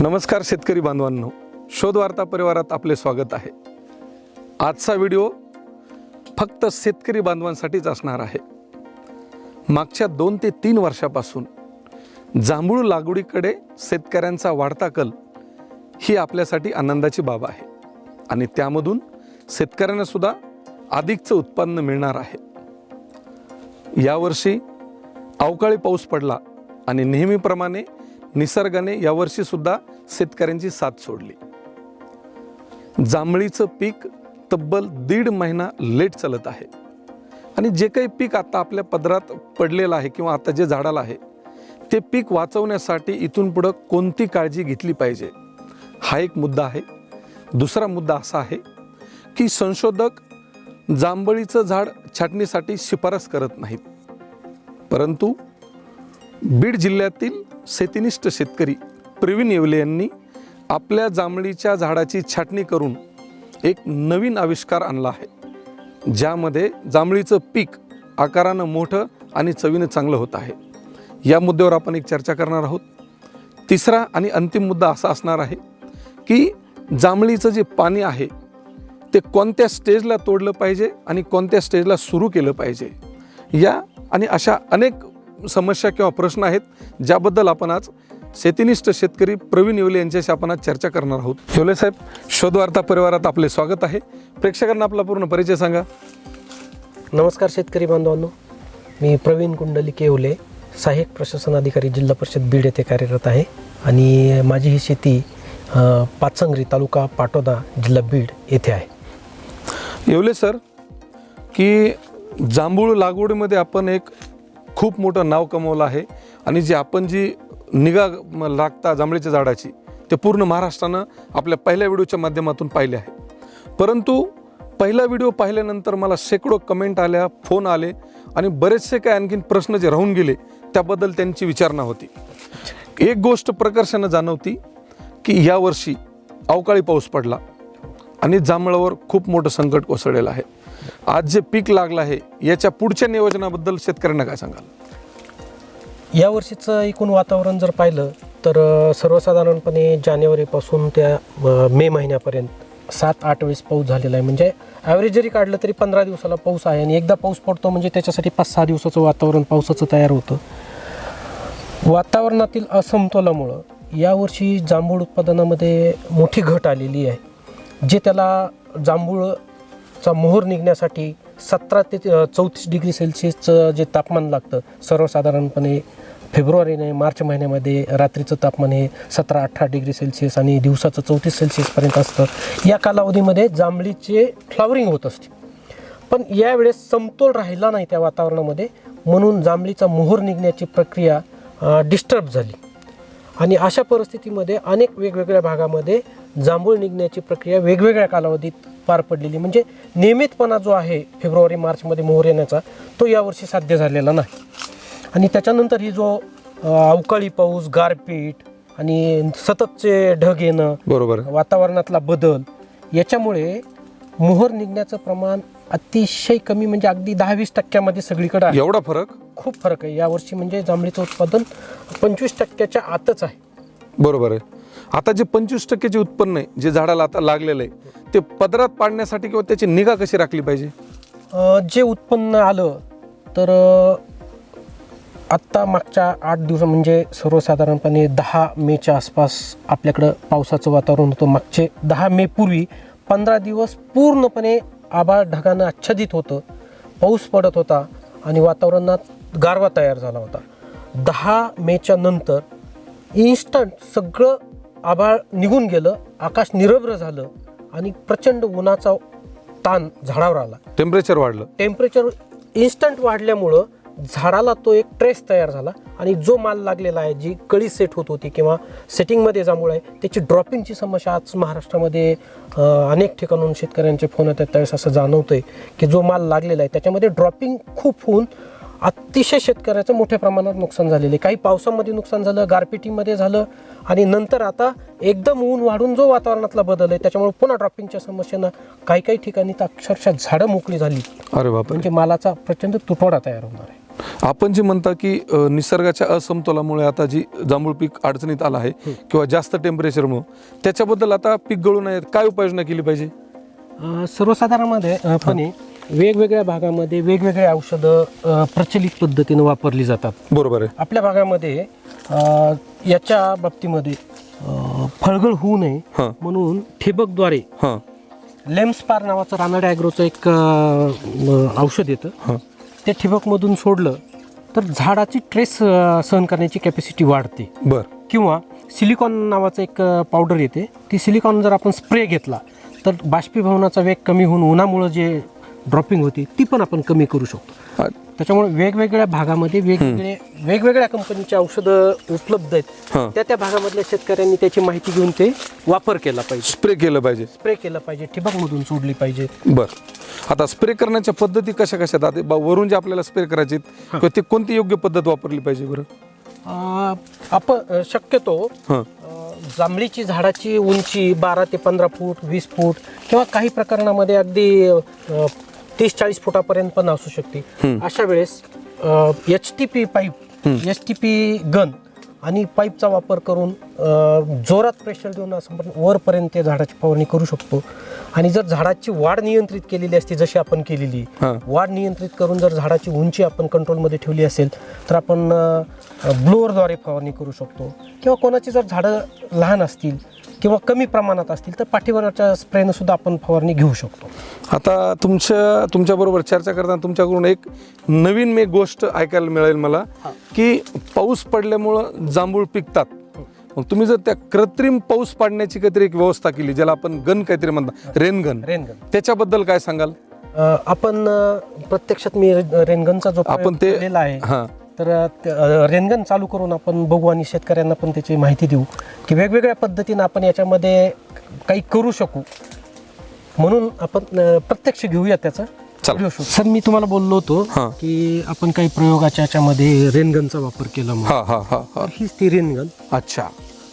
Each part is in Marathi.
नमस्कार शेतकरी बांधवांनो. शोधवार्ता परिवारात आपले स्वागत आहे. आजचा व्हिडिओ फक्त शेतकरी बांधवांसाठीच असणार आहे. मागच्या दोन ते तीन वर्षापासून जांभूळ लागवडीकडे शेतकऱ्यांचा वाढता कल ही आपल्यासाठी आनंदाची बाब आहे. आणि त्यामधून शेतकऱ्यांनासुद्धा अधिकचं उत्पन्न मिळणार आहे. यावर्षी अवकाळी पाऊस पडला आणि नेहमीप्रमाणे निसर्गाने यावर्षी सुद्धा शेतकऱ्यांची साथ सोडली. जांभळीचं पीक तब्बल दीड महिना लेट चालत आहे. आणि जे काही पीक आता आपल्या पदरात पडलेलं आहे किंवा आता जे झाडाला आहे ते पीक वाचवण्यासाठी इथून पुढं कोणती काळजी घेतली पाहिजे? हा एक मुद्दा आहे. दुसरा मुद्दा असा आहे की संशोधक जांभळीचं झाड छाटणीसाठी शिफारस करत नाहीत. परंतु बीड जिल्ह्यातील शेतीनिष्ठ शेतकरी प्रवीण येवले यांनी आपल्या जांभळीच्या झाडाची छाटणी करून एक नवीन आविष्कार आणला आहे ज्यामध्ये जांभळीचं पीक आकारानं मोठं आणि चवीनं चांगलं होत आहे. या मुद्द्यावर आपण एक चर्चा करणार आहोत. तिसरा आणि अंतिम मुद्दा असा असणार आहे की जांभळीचं जे पाणी आहे ते कोणत्या स्टेजला तोडलं पाहिजे आणि कोणत्या स्टेजला सुरू केलं पाहिजे या आणि अशा अनेक समस्या किंवा प्रश्न आहेत ज्याबद्दल आपण आज शेतीनिष्ठ शेतकरी प्रवीण येवले यांच्याशी आपण आज चर्चा करणार आहोत. येवले साहेब शोधवार्ता परिवारात आपले स्वागत आहे. प्रेक्षकांना आपला पूर्ण परिचय सांगा. नमस्कार शेतकरी बांधवांनो. मी प्रवीण कुंडली केवले सहाय्यक प्रशासन अधिकारी जिल्हा परिषद बीड येथे कार्यरत आहे. आणि माझी ही शेती अ, पाचसंग्री तालुका पाटोदा जिल्हा बीड येथे आहे. येवले सर की जांभूळ लागवडीमध्ये आपण एक खूप मोठं नाव कमवलं आहे. आणि जी आपण जी निगा लागता जांभळीच्या झाडाची ते पूर्ण महाराष्ट्रानं आपल्या पहिल्या व्हिडिओच्या माध्यमातून पाहिले आहे. परंतु पहिला व्हिडिओ पाहिल्यानंतर मला शेकडो कमेंट आल्या फोन आले आणि बरेचसे काय आणखीन प्रश्न जे राहून गेले त्याबद्दल त्यांची विचारणा होती. एक गोष्ट प्रकर्षानं जाणवती की यावर्षी अवकाळी पाऊस पडला आणि जांभळावर खूप मोठं संकट कोसळलेलं आहे. आज जे पीक लागलं आहे याच्या पुढच्या नियोजनाबद्दल शेतकऱ्यांना काय सांगाल? यावर्षीचं एकूण वातावरण जर पाहिलं तर सर्वसाधारणपणे जानेवारीपासून त्या मे महिन्यापर्यंत सात आठ वेळेस पाऊस झालेला आहे. म्हणजे ॲव्हरेज जरी काढलं तरी पंधरा दिवसाला पाऊस आहे आणि एकदा पाऊस पडतो म्हणजे त्याच्यासाठी पाच सहा दिवसाचं वातावरण पावसाचं तयार होतं. वातावरणातील असमतोलामुळं यावर्षी जांभूळ उत्पादनामध्ये मोठी घट आलेली आहे. जे त्याला जांभूळ चा मोहर निघण्यासाठी सतरा ते चौतीस डिग्री सेल्सिअसचं जे तापमान लागतं सर्वसाधारणपणे फेब्रुवारी नाही मार्च महिन्यामध्ये रात्रीचं तापमान हे सतरा अठरा डिग्री सेल्सिअस आणि दिवसाचं चौतीस सेल्सिअसपर्यंत असतं. या कालावधीमध्ये जांभळीचे फ्लावरिंग होत असते. पण यावेळेस समतोल राहिला नाही त्या वातावरणामध्ये म्हणून जांभळीचा मोहर निघण्याची प्रक्रिया डिस्टर्ब झाली. आणि अशा परिस्थितीमध्ये अनेक वेगवेगळ्या भागामध्ये जांभूळ निघण्याची प्रक्रिया वेगवेगळ्या कालावधीत पार पडलेली. म्हणजे नियमितपणा जो आहे फेब्रुवारी मार्चमध्ये मोहर येण्याचा तो यावर्षी साध्य झालेला नाही. आणि त्याच्यानंतर ही जो अवकाळी पाऊस गारपीट आणि सततचे ढग येणं बरोबर. वातावरणातला बदल याच्यामुळे मोहर निघण्याचं प्रमाण अतिशय कमी म्हणजे अगदी दहा वीस टक्क्यामध्ये सगळीकडे आहे. एवढा फरक? खूप फरक आहे. यावर्षी म्हणजे जांभळीचं उत्पादन पंचवीस टक्क्याच्या आतच आहे. बरोबर आहे. आता जे पंचवीस टक्के जे उत्पन्न आहे जे झाडाला आता लागलेलं आहे ते पदरात पाडण्यासाठी किंवा त्याची निगा कशी राखली पाहिजे? जे उत्पन्न आलं तर आत्ता मागच्या आठ दिवस म्हणजे सर्वसाधारणपणे दहा मेच्या आसपास आपल्याकडं पावसाचं वातावरण होतं. मागचे दहा मे पूर्वी पंधरा दिवस पूर्णपणे आभाळ ढगानं आच्छादित होतं. पाऊस पडत होता आणि वातावरणात गारवा तयार झाला होता. दहा मेच्या नंतर इन्स्टंट सगळं आभाळ निघून गेलं आकाश निरभ्र झालं आणि प्रचंड उन्हाचा ताण झाडावर आला. टेम्परेचर वाढलं. टेम्परेचर इन्स्टंट वाढल्यामुळं झाडाला तो एक ट्रेस तयार झाला आणि जो माल लागलेला आहे जी कळी सेट होत होती किंवा सेटिंगमध्ये आहे त्याची ड्रॉपिंगची समस्या आज महाराष्ट्रामध्ये अनेक ठिकाणून शेतकऱ्यांचे फोन येतात. त्यावेळेस असं जाणवतंय की जो माल लागलेला आहे त्याच्यामध्ये ड्रॉपिंग खूप होऊन अतिशय शेतकऱ्याचं मोठ्या प्रमाणात नुकसान झालेलं आहे. काही पावसामध्ये नुकसान झालं गारपिटीमध्ये झालं आणि नंतर आता एकदम ऊन वाढून जो वातावरणातला बदल आहे त्याच्यामुळे पुन्हा ड्रॉपिंगच्या समस्येनं काही काही ठिकाणी तर अक्षरशः झाडं मोकळी झाली. अरे बापरे. म्हणजे मालाचा प्रचंड तुटवडा तयार होणार आहे. आपण जे म्हणता की निसर्गाच्या असमतोलामुळे आता जी जांभूळ पीक अडचणीत आलं आहे किंवा जास्त टेम्परेचरमुळे त्याच्याबद्दल आता पीक गळू नये काय उपाययोजना केली पाहिजे? सर्वसाधारणमध्ये पणे वेगवेगळ्या भागामध्ये वेगवेगळे औषधं अ, प्रचलित पद्धतीनं वापरली जातात. बरोबर आहे. आपल्या भागामध्ये अ, याच्या बाबतीमध्ये अ, फळगळ होऊ नये हां. म्हणून ठिबकद्वारे हां. लेम्सपार नावाचं रानडे ॲग्रोचं एक अ, म, औषध येतं. ते ठिबकमधून सोडलं तर झाडाची ट्रेस अ, सहन करण्याची कॅपॅसिटी वाढते. बर. किंवा सिलिकॉन नावाचं एक अ, पावडर येते. ती सिलिकॉन जर आपण स्प्रे घेतला तर बाष्पीभवनाचा वेग कमी होऊन उन्हामुळं जे ड्रॉपिंग होती ती पण आपण कमी करू शकतो. त्याच्यामुळे वेगवेगळ्या भागामध्ये वेगवेगळे वेगवेगळ्या कंपनीची औषधं उपलब्ध आहेत. हां. त्या त्या भागामधल्या शेतकऱ्यांनी त्याची माहिती घेऊन ते वापर केला पाहिजे. स्प्रे केलं पाहिजे. स्प्रे केलं पाहिजे ठिबकमधून सोडली पाहिजे. बर. आता स्प्रे करण्याच्या पद्धती कशा कशा आहेत? आता बा- वरून जे आपल्याला स्प्रे करायचे किंवा ती कोणती योग्य पद्धत वापरली पाहिजे बरं? अ, आपण शक्यतो हां. अ, जांभळीची झाडाची उंची बारा ते पंधरा फूट वीस फूट किंवा काही प्रकरणामध्ये अगदी तीस चाळीस फुटापर्यंत पण असू शकते. अशा वेळेस H T P pipe H T P gun आणि पाईपचा वापर करून अ, जोरात प्रेशर देऊन असं वरपर्यंत त्या झाडाची फवारणी करू शकतो. आणि जर झाडाची वाढ नियंत्रित केलेली असते जशी आपण केलेली हां. वाढ नियंत्रित करून जर झाडाची उंची आपण कंट्रोलमध्ये ठेवली असेल तर आपण ब्लोअरद्वारे फवारणी करू शकतो. किंवा कोणाची जर झाडं लहान असतील किंवा कमी प्रमाणात असतील तर पाठीवरच्या स्प्रेनं सुद्धा आपण फवारणी घेऊ शकतो. आता तुमच्या तुमच्याबरोबर चर्चा करताना तुमच्याकडून एक नवीन मी गोष्ट ऐकायला मिळेल मला की पाऊस पडल्यामुळं जांभूळ पिकतात. मग तुम्ही जर त्या कृत्रिम पाऊस पाडण्याची काहीतरी एक व्यवस्था केली ज्याला आपण गन काहीतरी म्हणतात रेनगन रेनगन त्याच्याबद्दल काय सांगाल? आपण प्रत्यक्षात मी रेनगनचा जो आपण ते- आहे हां. तर रेनगन चालू करून आपण बघू आणि शेतकऱ्यांना पण त्याची माहिती देऊ की वेगवेगळ्या पद्धतीनं आपण याच्यामध्ये काही करू शकू. म्हणून आपण प्रत्यक्ष घेऊया त्याचा. सर मी तुम्हाला बोललो होतो. की आपण काही प्रयोगाच्या याच्यामध्ये रेनगनचा वापर केला. हां हां हां हां. हीच ती रेनगन. अच्छा.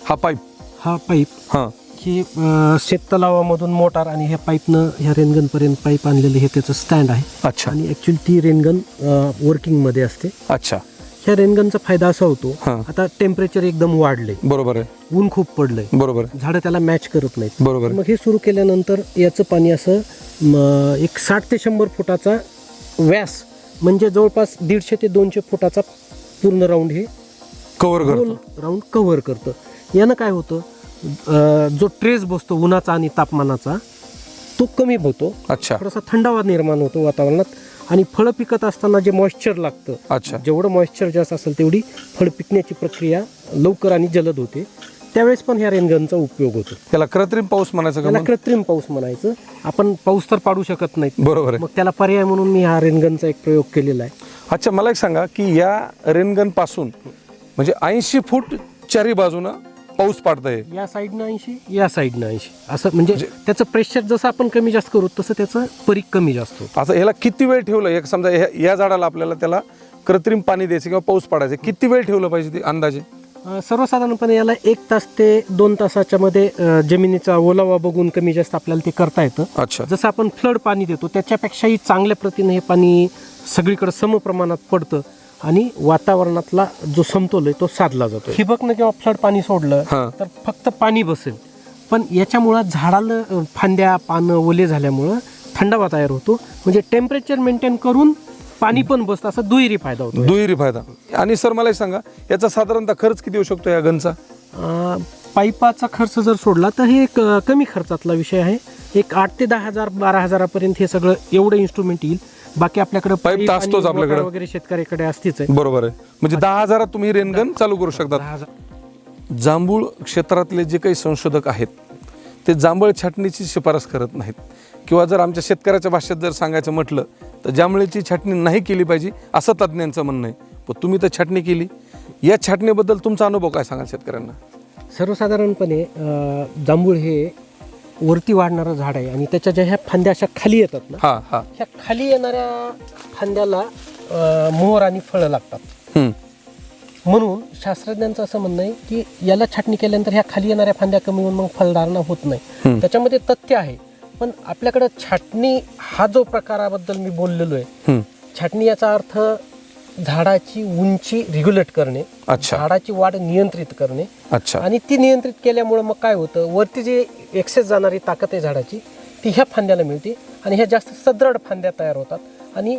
हा पाईप. हा पाईप. हां. ही अ, शेततलावामधून मोटार आणि ह्या पाईपनं ह्या रेनगनपर्यंत पाईप आणलेलं हे त्याचं स्टँड आहे. अच्छा. आणि ॲक्च्युली ती रेनगन वर्किंगमध्ये असते. अच्छा. ह्या रेनगनचा फायदा असा होतो हां. आता टेम्परेचर एकदम वाढले बरोबर आहे. ऊन खूप पडलंय. बरोबर आहे. झाडं त्याला मॅच करत नाहीत. बरोबर आहे. मग हे सुरू केल्यानंतर याचं पाणी असं म, एक साठ ते शंभर फुटाचा व्यास म्हणजे जवळपास दीडशे ते दोनशे फुटाचा पूर्ण राऊंड हे कव्हर करतो. राऊंड कव्हर करतं. यानं काय होतं अं, जो ट्रेस बसतो उन्हाचा आणि तापमानाचा तो कमी होतो. अच्छा. थोडासा थंडावा निर्माण होतो वातावरणात. आणि फळं पिकत असताना जे मॉइश्चर लागतं अच्छा. जेवढं मॉइश्चर जास्त असेल तेवढी फळ पिकण्याची प्रक्रिया लवकर आणि जलद होते. त्यावेळेस पण ह्या रेनगनचा उपयोग होतो. त्याला कृत्रिम पाऊस म्हणायचं त्याला? कृत्रिम पाऊस म्हणायचं. आपण पाऊस तर पाडू शकत नाही. बरोबर आहे. मग त्याला पर्याय म्हणून मी हा रेनगनचा एक प्रयोग केलेला आहे. अच्छा मला एक सांगा की या रेनगनपासून म्हणजे ऐंशी फूट चारी बाजूनं पाऊस पाडता येईल या साईडनं ऐंशी या साईडनं ऐंशी. असं म्हणजे त्याचं प्रेशर जसं आपण कमी जास्त करू तसं त्याचं परीख कमी जास्त होतं. आता ह्याला किती वेळ ठेवलं? एक समजा ह्या- या झाडाला आपल्याला त्याला कृत्रिम पाणी द्यायचं किंवा पाऊस पाडायचं. किती वेळ ठेवलं पाहिजे ते अंदाजे? अं, सर्वसाधारणपणे याला एक तास ते दोन तासाच्या मध्ये अं, जमिनीचा ओलावा बघून कमी जास्त आपल्याला ते करता येतं. अच्छा. जसं आपण फ्लड पाणी देतो त्याच्यापेक्षाही चांगल्या प्रतीने हे पाणी सगळीकडे समप्रमाणात पडतं. आणि वातावरणातला जो समतोल आहे तो साधला जातो ठिबकनं किंवा फ्लड पाणी सोडलं हां. तर फक्त पाणी बसेल. पण याच्यामुळं झाडाला अं, फांद्या पानं ओले झाल्यामुळं थंडावा तयार होतो. म्हणजे टेम्परेचर मेंटेन करून पाणी पण बसतं असा दुहेरी फायदा होतो. दुहेरी फायदा. आणि सर मला एक सांगा याचा साधारणतः खर्च किती येऊ शकतो या गनचा? अं, पाईपाचा खर्च जर सोडला तर हे एक अं, कमी खर्चातला विषय आहे. एक आठ ते दहा हजार बारा हजारापर्यंत हे सगळं एवढं इन्स्ट्रुमेंट येईल. बाकी आपल्याकडे पाईप तर असतोच आपल्याकडे. वगैरे शेतकऱ्याकडे असतीच आहे. बरोबर आहे. म्हणजे दहा हजारात तुम्ही रेनगन चालू करू शकता दहा हजार. जांभूळ क्षेत्रातले जे काही संशोधक आहेत ते जांभळ छाटणीची शिफारस करत नाहीत. किंवा जर आमच्या शेतकऱ्याच्या भाषेत जर सांगायचं म्हटलं तर जांभळीची छाटणी नाही केली पाहिजे असं तज्ज्ञांचं म्हणणं आहे. पण तुम्ही तर छाटणी केली. या छाटणीबद्दल तुमचा अनुभव काय सांगाल शेतकऱ्यांना? सर्वसाधारणपणे अं, जांभूळ हे वरती वाढणारं झाड आहे आणि त्याच्या ज्या ह्या फांद्या अशा खाली येतात ना हां हां ह्या खाली येणाऱ्या फांद्याला अं, मोहर आणि फळं लागतात हम्म. म्हणून शास्त्रज्ञांचं असं म्हणणं आहे की याला छाटणी केल्यानंतर ह्या खाली येणाऱ्या फांद्या कमी होऊन मग फलधारणा होत नाही. त्याच्यामध्ये तथ्य आहे पण आपल्याकडं छाटणी हा जो प्रकाराबद्दल मी बोललेलो आहे हम्म. छाटणी याचा अर्थ झाडाची उंची रेग्युलेट करणे अच्छा. झाडाची वाढ नियंत्रित करणे. अच्छा. आणि ती नियंत्रित केल्यामुळं मग काय होतं वरती जी एक्सेस जाणारी ताकद आहे झाडाची ती ह्या फांद्याला मिळते आणि ह्या जास्त सदृढ फांद्या तयार होतात. आणि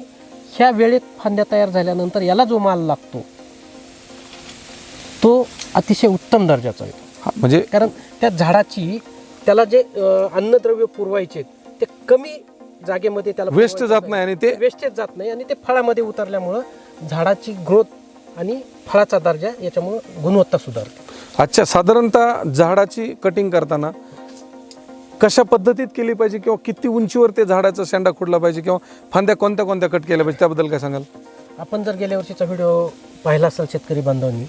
ह्या वेळेत फांद्या तयार झाल्यानंतर याला जो माल लागतो तो अतिशय उत्तम दर्जाचा येतो. म्हणजे कारण त्या झाडाची त्याला जे अन्नद्रव्य पुरवायचे ते कमी जागेमध्ये त्याला वेस्ट जात नाही आणि ते वेस्टेज जात नाही आणि ते फळामध्ये उतरल्यामुळं झाडाची ग्रोथ आणि फळाचा दर्जा याच्यामुळं गुणवत्ता सुधारते. अच्छा साधारणतः झाडाची कटिंग करताना कशा पद्धतीत केली पाहिजे किंवा किती उंचीवर ते झाडाचा शेंडा खुडला पाहिजे किंवा फांद्या कोणत्या कोणत्या कट केल्या पाहिजे त्याबद्दल काय सांगाल? आपण जर गेल्या वर्षीचा व्हिडिओ पाहिला असेल शेतकरी बांधवांनी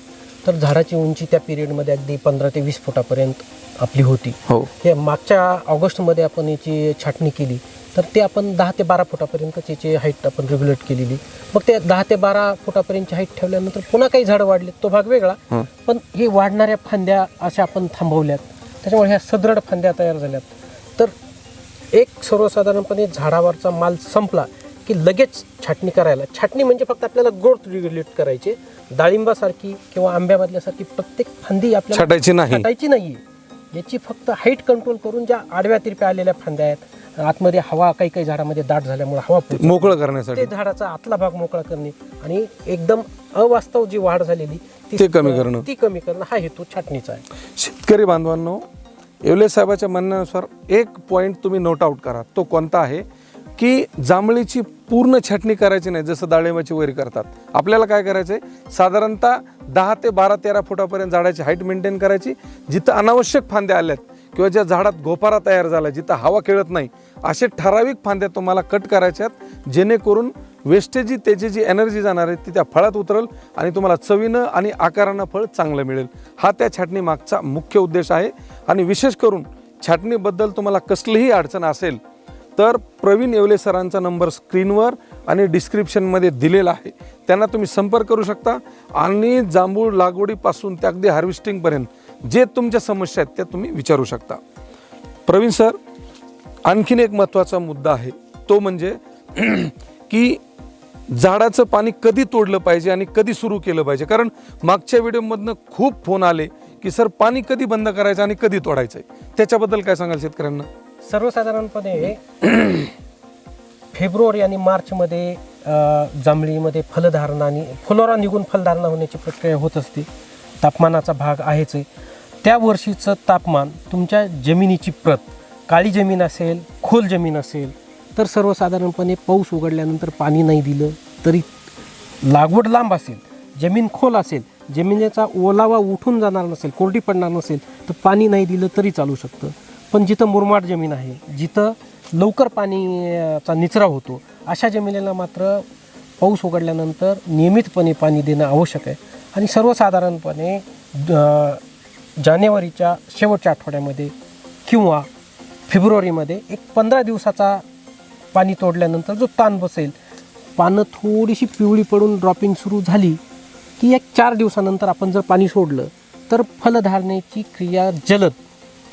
तर झाडाची उंची त्या पिरियडमध्ये अगदी पंधरा ते वीस फुटापर्यंत आपली होती. हो. हे मागच्या ऑगस्टमध्ये आपण याची छाटणी केली. तर ते आपण दहा ते बारा फुटापर्यंत त्याची हाईट आपण रेग्युलेट केलेली मग ते दहा ते बारा फुटापर्यंतची हाईट ठेवल्यानंतर पुन्हा काही झाडं वाढले तो भाग वेगळा. पण हे वाढणाऱ्या फांद्या अशा आपण थांबवल्यात. त्याच्यामुळे ह्या सदृढ फांद्या तयार झाल्यात. तर एक सर्वसाधारणपणे झाडावरचा माल संपला की लगेच छाटणी करायला. छाटणी म्हणजे फक्त आपल्याला ग्रोथ रेग्युलेट करायची. डाळिंबासारखी किंवा आंब्यामधल्यासारखी प्रत्येक फांदी आपल्याला छाटायची नाही. याची फक्त हाईट कंट्रोल करून ज्या आडव्या तिरप्या आलेल्या फांद्या आहेत आतमध्ये हवा काही काही झाडामध्ये दाट झाल्यामुळे हवा. मोकळं ते करण्यासाठी झाडाचा आतला भाग मोकळा करणे आणि एकदम अवास्तव जी वाढ झालेली ती ते कमी करणं. ती कमी करणं हा हेतू छाटणीचा आहे. शेतकरी बांधवांनो येवले साहेबाच्या म्हणण्यानुसार एक पॉईंट तुम्ही नोट आउट करा. तो कोणता आहे? की जांभळीची पूर्ण छाटणी करायची नाही जसं डाळिंबाची वैरी करतात. आपल्याला काय करायचं आहे साधारणतः दहा ते बारा तेरा फुटापर्यंत झाडाची हाईट मेंटेन करायची जिथं अनावश्यक फांद्या आल्यात. किंवा ज्या झाडात गोपारा तयार झाला जिथं हवा खेळत नाही असे ठराविक फांद्या तुम्हाला कट करायच्यात जेणेकरून वेस्टेजी त्याची जी एनर्जी जाणार आहे ती त्या फळात उतरल आणि तुम्हाला चवीनं आणि आकारानं फळ चांगलं मिळेल. हा त्या छाटणी मागचा मुख्य उद्देश आहे. आणि विशेष करून छाटणीबद्दल तुम्हाला कसलीही अडचण असेल तर प्रवीण येवले सरांचा नंबर स्क्रीनवर आणि डिस्क्रिप्शनमध्ये दिलेला आहे. त्यांना तुम्ही संपर्क करू शकता आणि जांभूळ लागवडीपासून ते अगदी हार्वेस्टिंगपर्यंत जे तुमच्या समस्या आहेत त्या तुम्ही विचारू शकता. प्रवीण सर आणखीन एक महत्त्वाचा मुद्दा आहे. तो म्हणजे की झाडाचं पाणी कधी तोडलं पाहिजे आणि कधी सुरू केलं पाहिजे? कारण मागच्या व्हिडिओमधनं खूप फोन आले की सर पाणी कधी बंद करायचं आणि कधी तोडायचं आहे त्याच्याबद्दल काय सांगाल शेतकऱ्यांना? सर्वसाधारणपणे फेब्रुवारी आणि मार्चमध्ये जांभळीमध्ये फलधारणा आणि फुलोरा निघून फलधारणा होण्याची प्रक्रिया होत असते. तापमानाचा भाग आहेच आहे. त्या वर्षीचं तापमान तुमच्या जमिनीची प्रत काळी जमीन असेल खोल जमीन असेल तर सर्वसाधारणपणे पाऊस उघडल्यानंतर पाणी नाही दिलं तरी लागवड लांब असेल जमीन खोल असेल जमिनीचा ओलावा उठून जाणार नसेल कोरडी पडणार नसेल तर पाणी नाही दिलं तरी चालू शकतं. पण जिथं मुरमाड जमीन आहे जिथं लवकर पाणीचा निचरा होतो अशा जमिनीला मात्र पाऊस उघडल्यानंतर नियमितपणे पाणी देणं आवश्यक आहे. आणि सर्वसाधारणपणे जानेवारीच्या शेवटच्या आठवड्यामध्ये किंवा फेब्रुवारीमध्ये एक पंधरा दिवसाचा पाणी तोडल्यानंतर जो ताण बसेल पानं थोडीशी पिवळी पडून ड्रॉपिंग सुरू झाली की एक चार दिवसानंतर आपण जर पाणी सोडलं तर फलधारणेची क्रिया जलद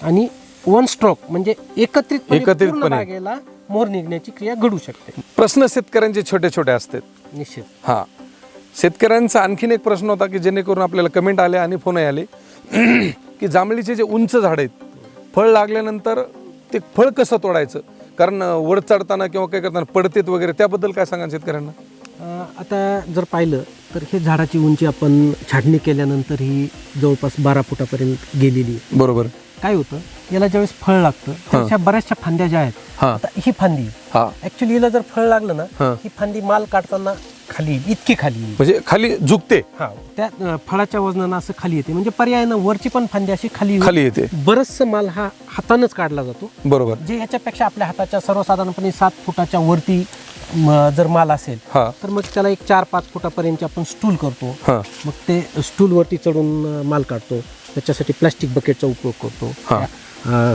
आणि वन स्ट्रोक म्हणजे. पूर्ण बागेला मोहर निघण्याची क्रिया घडू शकते. प्रश्न शेतकऱ्यांचे छोटे छोटे असतात. निश्चित. हां. शेतकऱ्यांचा आणखीन एक प्रश्न होता की जेणेकरून आपल्याला कमेंट आले आणि फोनही आले. की जांभळीचे जे उंच झाड आहेत फळ लागल्यानंतर ते फळ कसं तोडायचं? कारण वर चढताना किंवा काय करताना पडतेत वगैरे त्याबद्दल काय सांगा शेतकऱ्यांना? आता जर पाहिलं तर हे झाडाची उंची आपण छाटणी केल्यानंतर ही जवळपास बारा फुटापर्यंत गेलेली बरोबर. काय होतं? याला ज्यावेळेस फळ लागतं अशा बऱ्याचशा फांद्या ज्या आहेत हां. फांदी ऍक्च्युली हिला जर फळ लागलं ना. ही फांदी माल काढताना खाली इतकी खाली. येईल. म्हणजे खाली झुकते. हा त्या अं, फळाच्या वजनानं असं खाली येते. म्हणजे पर्यायानं वरची पण फांदी अशी खाली येऊन खाली येते. बरचसं माल हा हातानंच काढला जातो. बरोबर. जे याच्यापेक्षा आपल्या हाताच्या सर्वसाधारणपणे सात फुटाच्या वरती म, जर माल असेल हां. तर मग त्याला एक चार पाच फुटापर्यंत आपण स्टूल करतो. हां. मग ते स्टूलवरती चढून अं, माल काढतो. त्याच्यासाठी प्लास्टिक बकेटचा उपयोग करतो. हा.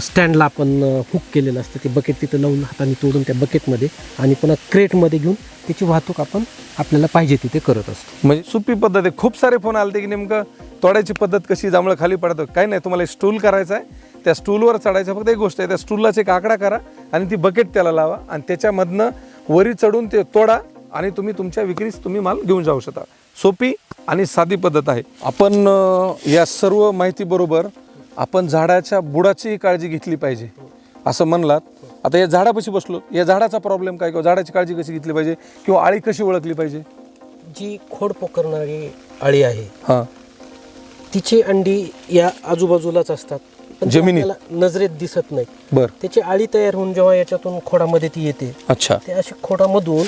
स्टँडला आपण हुक केलेलं असतं. ते बकेट तिथं लावून हाताने तोडून त्या बकेटमध्ये आणि पुन्हा क्रेटमध्ये घेऊन त्याची वाहतूक आपण आपल्याला पाहिजे तिथे करत असतो. म्हणजे सोपी पद्धत आहे. खूप सारे फोन आले की नेमकं तोडायची पद्धत कशी जांभळं खाली पडतं काही नाही. तुम्हाला स्टूल करायचं आहे. त्या स्टूलवर चढायचं फक्त एक गोष्ट आहे. त्या स्टूललाच एक आकडा करा आणि ती बकेट त्याला लावा आणि त्याच्यामधनं वरी चढून ते तोडा आणि तुम्ही तुमच्या विक्रीस तुम्ही माल घेऊन जाऊ शकता. सोपी आणि साधी पद्धत आहे. आपण या सर्व माहितीबरोबर आपण झाडाच्या बुडाचीही काळजी घेतली पाहिजे. असं म्हणलात. आता या झाडापाशी बसलो. या झाडाचा प्रॉब्लेम काय किंवा झाडाची काळजी कशी घेतली पाहिजे किंवा आळी कशी ओळखली पाहिजे? जी खोड पोकरणारी अळी आहे हां. तिची अंडी या आजूबाजूलाच असतात. पण ती जमिनीत? आपल्याला नजरेत दिसत नाही. बर. त्याची आळी तयार होऊन जेव्हा याच्यातून खोडामध्ये ती येते अच्छा. ते अशी खोडामधून.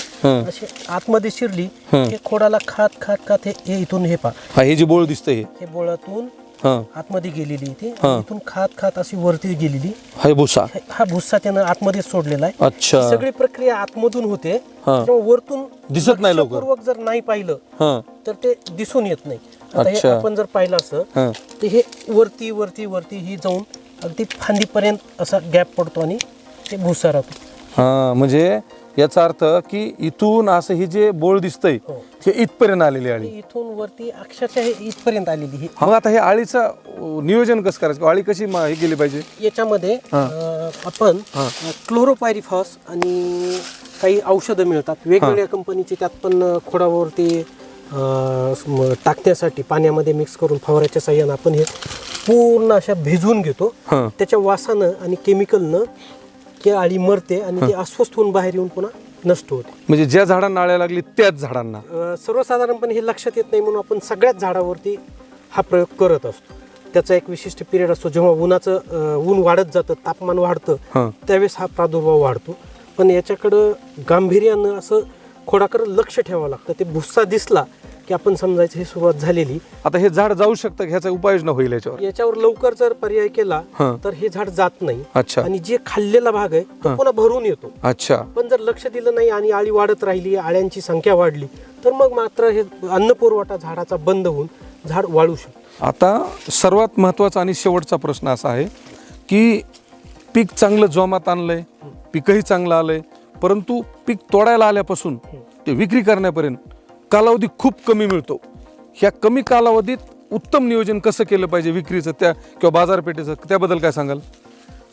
अशी आतमध्ये शिरली हं. खोडाला खात खात खात हे हे इथून हे पा हा हे जे बोळ दिसतंय हे. हे बोळातून हां. आतमध्ये गेलेली ती हं. इथून खात खात अशी वरती गेलेली. भुसा. हे- भुस्सा त्यानं आतमध्ये सोडलेला आहे. अच्छा. ही सगळी प्रक्रिया आतमधून होते. त्यामुळे वरतून दिसत नाही लवकर. लक्षपूर्वक जर नाही पाहिलं हां. तर ते दिसून येत नाही. आता हे अच्छा. आपण जर पाहिलं असं हां. तर हे वरती वरती वरती ही जाऊन अगदी फांदीपर्यंत असा गॅप पडतो आणि ते भुसा राहतो. हां म्हणजे याचा अर्थ की इथून असं ही जे बोळ दिसतंय हो. हे इथपर्यंत आलेली आळी. इथून वरती अक्षरशः हे इथपर्यंत आलेली ही. मग आता हे आळीचं अं, नियोजन कसं करायचं? आळी कशी मा- हे केली पाहिजे? याच्यामध्ये अं, आपण क्लोरोपायरिफॉस आणि काही औषधं मिळतात. वेगवेगळ्या कंपनीचे त्यात पण अं, खोडावरती अं, स्म- टाकण्यासाठी पाण्यामध्ये मिक्स करून फवाराच्या साह्यानं आपण हे पूर्ण अशा भिजवून घेतो. हां. त्याच्या वासानं आणि केमिकलनं की आळी मरते आणि ती अस्वस्थ होऊन बाहेर येऊन पुन्हा नष्ट होते. म्हणजे ज्या झाडांना आळ्या लागली त्याच झाडांना. अं, सर्वसाधारणपणे हे लक्षात येत नाही म्हणून आपण सगळ्याच झाडावरती हा प्रयोग करत असतो. त्याचा एक विशिष्ट पिरियड असतो जेव्हा उन्हाचं अं, ऊन वाढत जातं तापमान वाढतं हां. त्यावेळेस हा प्रादुर्भाव वाढतो. पण याच्याकडं गांभीर्यानं असं खोडाकडं लक्ष ठेवावं लागतं? ते भुस्सा दिसला की आपण समजायचं ही सुरुवात झालेली. आता हे झाड जाऊ शकतं? ह्याचा उपाययोजना होईल याच्यावर. याच्यावर लवकर जर पर्याय केला हां. तर हे झाड जात नाही. अच्छा. आणि जे खाल्लेला भाग आहे तो पुन्हा भरून येतो. अच्छा. पण जर लक्ष दिलं नाही आणि आळी वाढत राहिली आळ्यांची संख्या वाढली तर मग मात्र हे अन्न पुरवठा झाडाचा बंद होऊन झाड वाळू शकतो. आता सर्वात महत्त्वाचा आणि शेवटचा प्रश्न असा आहे की पीक चांगलं जोमात आणलंय पीकही चांगलं आलंय परंतु पीक तोडायला आल्यापासून ते विक्री करण्यापर्यंत कालावधी खूप कमी मिळतो. ह्या कमी कालावधीत उत्तम नियोजन कसं केलं पाहिजे विक्रीचं त्या किंवा बाजारपेठेचं त्याबद्दल काय सांगाल?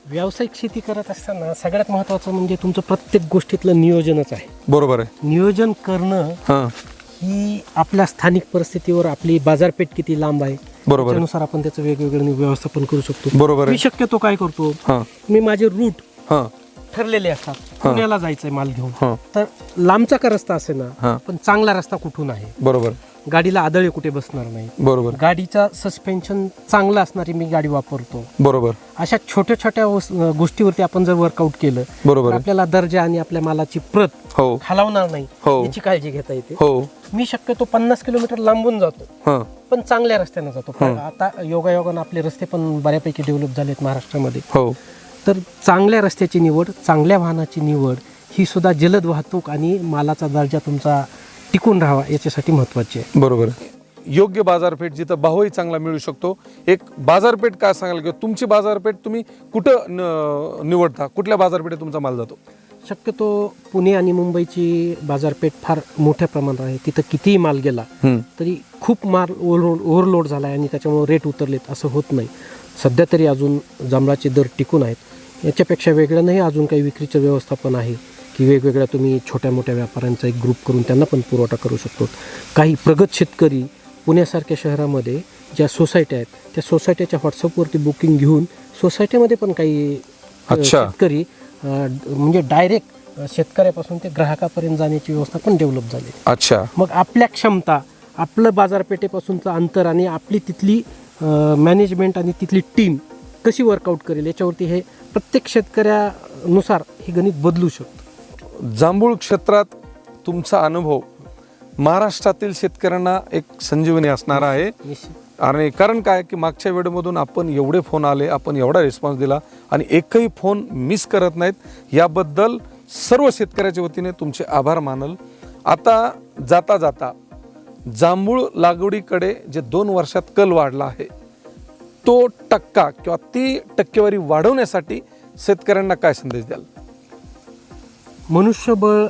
व्यावसायिक शेती करत असताना सगळ्यात महत्त्वाचं म्हणजे तुमचं प्रत्येक गोष्टीतलं नियोजनच आहे. बरोबर आहे. नियोजन करणं हां. ही आपल्या स्थानिक परिस्थितीवर आपली बाजारपेठ किती लांब आहे बरोबर आहे. त्यानुसार आपण त्याचं वेगवेगळं व्यवस्थापन करू शकतो. बरोबर मी शक्यतो काय करतो हां. मी माझे रूट हां. ठरलेले असतात. पुण्याला जायचंय माल घेऊन. तर लांबचा का रस्ता असे ना पण चांगला रस्ता कुठून आहे? बरोबर. गाडीला आदळे कुठे बसणार नाही. बरोबर. गाडीचा सस्पेन्शन चांगला असणारी मी गाडी वापरतो. बरोबर. अशा छोट्या छोट्या गोष्टीवरती आपण जर वर्कआउट केलं बरोबर. आपल्याला दर्जा आणि आपल्या मालाची प्रत हो. हलवणार नाही. हो. याची काळजी घेता येते. हो. मी शक्यतो पन्नास किलोमीटर लांबून जातो. पण चांगल्या रस्त्यानं जातो. आता योगायोगानं आपले रस्ते पण बऱ्यापैकी डेव्हलप झालेत महाराष्ट्रामध्ये. हो. तर चांगल्या रस्त्याची निवड चांगल्या वाहनाची निवड ही सुद्धा जलद वाहतूक आणि मालाचा दर्जा तुमचा टिकून राहावा याच्यासाठी महत्वाची आहे. बरोबर. योग्य बाजारपेठ जिथं भावही चांगला मिळू शकतो. एक बाजारपेठ काय सांगाल किंवा तुमची बाजारपेठ तुम्ही कुठं न- निवडता? कुठल्या बाजारपेठेत तुमचा माल जातो? शक्यतो पुणे आणि मुंबईची बाजारपेठ फार मोठ्या प्रमाणात आहे. तिथं कितीही माल गेला तरी खूप माल ओव्हरलोड ओव्हरलोड झाला आहे आणि त्याच्यामुळे रेट उतरलेत असं होत नाही. सध्या तरी अजून जांभळाचे दर टिकून आहेत. याच्यापेक्षा वेगळ्यानंही अजून काही विक्रीचं व्यवस्थापन आहे की वेगवेगळ्या तुम्ही छोट्या मोठ्या व्यापाऱ्यांचा एक ग्रुप करून त्यांना पण पुरवठा करू शकतो. काही प्रगत शेतकरी पुण्यासारख्या शहरामध्ये ज्या सोसायट्या आहेत त्या सोसायट्याच्या व्हॉट्सअपवरती बुकिंग घेऊन सोसायटीमध्ये पण काही. शेतकरी म्हणजे डायरेक्ट शेतकऱ्यापासून ते ग्राहकापर्यंत जाण्याची व्यवस्था पण डेव्हलप झाली. अच्छा. मग आपल्या क्षमता आपलं बाजारपेठेपासूनचं अंतर आणि आपली तिथली मॅनेजमेंट आणि तिथली टीम कशी वर्कआउट करेल? याच्यावरती हे प्रत्येक शेतकऱ्यानुसार हे गणित बदलू शकतं. जांभूळ क्षेत्रात तुमचा अनुभव महाराष्ट्रातील शेतकऱ्यांना एक संजीवनी असणार आहे. आणि कारण काय की मागच्या वेळेमधून आपण एवढे फोन आले आपण एवढा रिस्पॉन्स दिला आणि एकही फोन मिस करत नाहीत. याबद्दल सर्व शेतकऱ्याच्या वतीने तुमचे आभार मानल. आता जाता जाता जांभूळ लागवडीकडे जे दोन वर्षात कल वाढला आहे तो टक्का किंवा ती टक्केवारी वाढवण्यासाठी शेतकऱ्यांना काय संदेश द्याल? मनुष्यबळ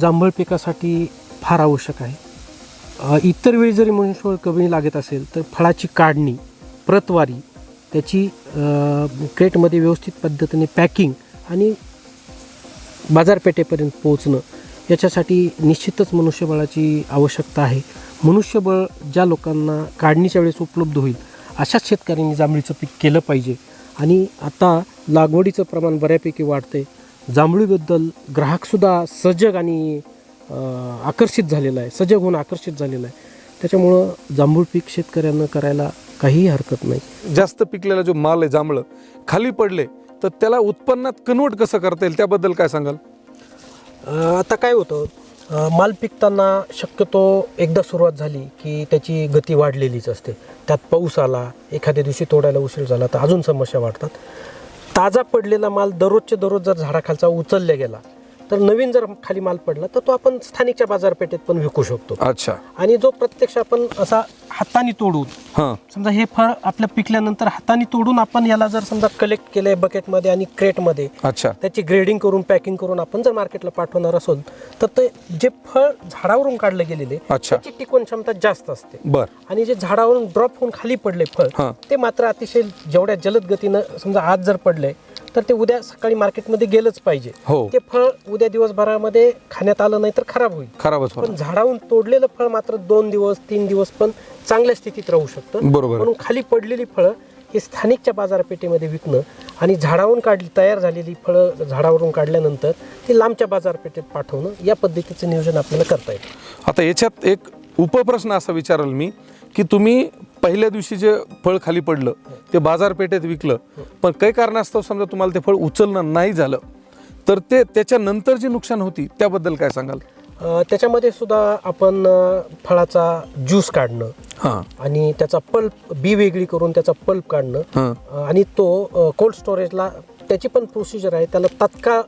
जांभळ पिकासाठी फार आवश्यक आहे. इतर वेळी जरी मनुष्यबळ कमी लागत असेल तर फळाची काढणी प्रतवारी त्याची क्रेटमध्ये व्यवस्थित पद्धतीने पॅकिंग आणि बाजारपेठेपर्यंत पोहोचणं याच्यासाठी निश्चितच मनुष्यबळाची आवश्यकता आहे. मनुष्यबळ ज्या लोकांना काढणीच्या वेळेस उपलब्ध होईल अशाच शेतकऱ्यांनी जांभळीचं पीक केलं पाहिजे. आणि आता लागवडीचं प्रमाण बऱ्यापैकी वाढते जांभळीबद्दल ग्राहकसुद्धा सजग आणि आकर्षित झालेला आहे. सजग होऊन आकर्षित झालेला आहे. त्याच्यामुळं जांभूळ पीक शेतकऱ्यांना करायला काहीही हरकत नाही. जास्त पिकलेला जो माल आहे जांभळं खाली पडले तर त्याला उत्पन्नात कन्वर्ट कसं करता येईल? त्याबद्दल काय सांगाल? आता काय होतं? माल पिकताना शक्यतो एकदा सुरुवात झाली की त्याची गती वाढलेलीच असते. त्यात पाऊस आला एखाद्या दिवशी तोडायला उशीर झाला तर अजून समस्या वाढतात. ताजा पडलेला माल दररोजच्या दररोज जर झाडाखालचा उचलला गेला तर नवीन जर खाली माल पडला तर तो आपण स्थानिकच्या बाजारपेठेत पण विकू शकतो. अच्छा. आणि जो प्रत्यक्ष आपण असा हाताने तोडून हां. समजा हे फळ आपलं पिकल्यानंतर हाताने तोडून आपण याला जर समजा कलेक्ट केलंय बकेटमध्ये आणि क्रेटमध्ये अच्छा. त्याची ग्रेडिंग करून पॅकिंग करून आपण जर मार्केटला पाठवणार असेल तर ते जे फळ झाडावरून काढलं गेलेले अच्छा. त्याची टिकवण क्षमता जास्त असते. बर. आणि जे झाडावरून ड्रॉप होऊन खाली पडले फळ. ते मात्र अतिशय जेवढ्या जलद गतीनं समजा आज जर पडले तर ते उद्या सकाळी मार्केटमध्ये गेलंच पाहिजे. हो. ते फळ उद्या दिवसभरामध्ये खाण्यात आलं नाही तर खराब होईल. खराबच पण झाडावरून तोडलेलं फळ मात्र दोन दिवस तीन दिवस पण चांगल्या स्थितीत राहू शकतं. बरोबर. म्हणून खाली पडलेली फळं ही स्थानिकच्या बाजारपेठेमध्ये विकणं आणि झाडावरून काढली तयार झालेली फळं झाडावरून काढल्यानंतर ती लांबच्या बाजारपेठेत पाठवणं या पद्धतीचं नियोजन आपल्याला करता येईल आता याच्यात एक उपप्रश्न असा विचाराल मी की तुम्ही पहिल्या दिवशी जे फळ खाली पडलं ते बाजारपेठेत विकलं. पण काही कारणास्तव समजा तुम्हाला ते फळ उचलणं नाही झालं तर ते त्याच्यानंतर जी नुकसान होती त्याबद्दल काय सांगाल? त्याच्यामध्ये सुद्धा आपण फळाचा ज्यूस काढणं हां. आणि त्याचा पल्प बी वेगळी करून त्याचा पल्प काढणं. हां. आणि तो कोल्ड स्टोरेजला त्याची पण प्रोसिजर आहे त्याला तात्काळ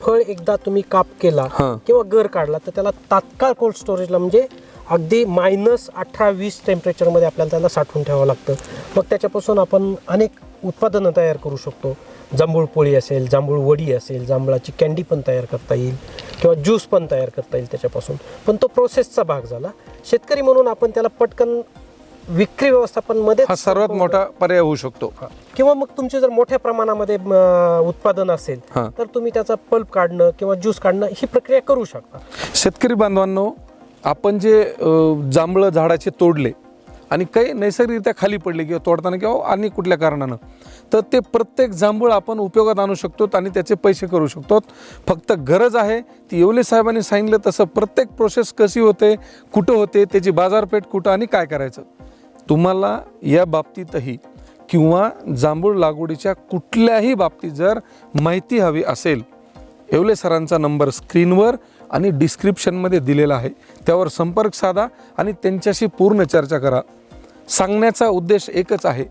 फळ एकदा तुम्ही काप केला. किंवा गर काढला तर त्याला तात्काळ कोल्ड स्टोरेजला म्हणजे अगदी मायनस अठरा वीस टेम्परेचरमध्ये आपल्याला त्याला साठवून ठेवावं लागतं. मग त्याच्यापासून आपण अनेक उत्पादनं तयार करू शकतो. जांभूळ पोळी असेल जांभूळ वडी असेल जांभळाची कॅन्डी पण तयार करता येईल किंवा ज्यूस पण तयार करता येईल त्याच्यापासून. पण तो प्रोसेसचा भाग झाला. शेतकरी म्हणून आपण त्याला पटकन विक्री व्यवस्थापनमध्ये हा सर्वात मोठा पर्याय होऊ शकतो. किंवा मग तुमचे जर मोठ्या प्रमाणामध्ये उत्पादन असेल. तर तुम्ही त्याचा पल्प काढणं किंवा ज्यूस काढणं ही प्रक्रिया करू शकता. शेतकरी बांधवांनो आपण जे जांभळं झाडाचे तोडले आणि काही नैसर्गिकरित्या खाली पडले किंवा तोडताना किंवा आणि कुठल्या कारणानं तर ते प्रत्येक जांभूळ आपण उपयोगात आणू शकतो आणि त्याचे पैसे करू शकतो. फक्त गरज आहे ती येवले साहेबांनी सांगितलं तसं प्रत्येक प्रोसेस कशी होते कुठं होते त्याची बाजारपेठ कुठं आणि काय करायचं? तुम्हाला या बाबतीतही किंवा जांभूळ लागवडीच्या कुठल्याही बाबतीत जर माहिती हवी असेल येवले सरांचा नंबर स्क्रीनवर आणि डिस्क्रिप्शनमध्ये दिलेला आहे. त्यावर संपर्क साधा आणि त्यांच्याशी पूर्ण चर्चा करा. सांगण्याचा उद्देश एकच आहे.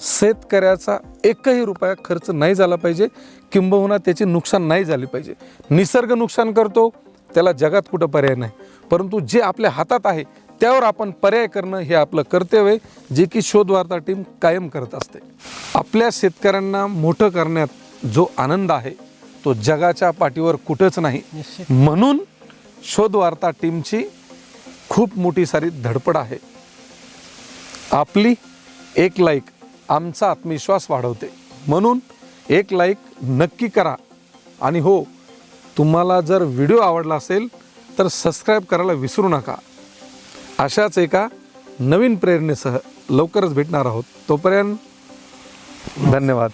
शेतकऱ्याचा एकही रुपया खर्च नाही झाला पाहिजे. किंबहुना त्याचे नुकसान नाही झाले पाहिजे. निसर्ग नुकसान करतो त्याला जगात कुठं पर्याय नाही. परंतु जे आपल्या हातात आहे त्यावर आपण पर्याय करणं हे आपलं कर्तव्य आहे जे की शोधवार्ता टीम कायम करत असते. आपल्या शेतकऱ्यांना मोठं करण्यात जो आनंद आहे तो जगाच्या पाठीवर कुठंच नाही. म्हणून शोध वार्ता टीमची खूप मोठी सारी धडपड आहे. आपली एक लाईक आमचा आत्मविश्वास वाढवते. म्हणून एक लाईक नक्की करा. आणि हो तुम्हाला जर व्हिडिओ आवडला असेल तर सबस्क्राईब करायला विसरू नका. अशाच एका नवीन प्रेरणेसह लवकरच भेटणार आहोत. तोपर्यंत धन्यवाद.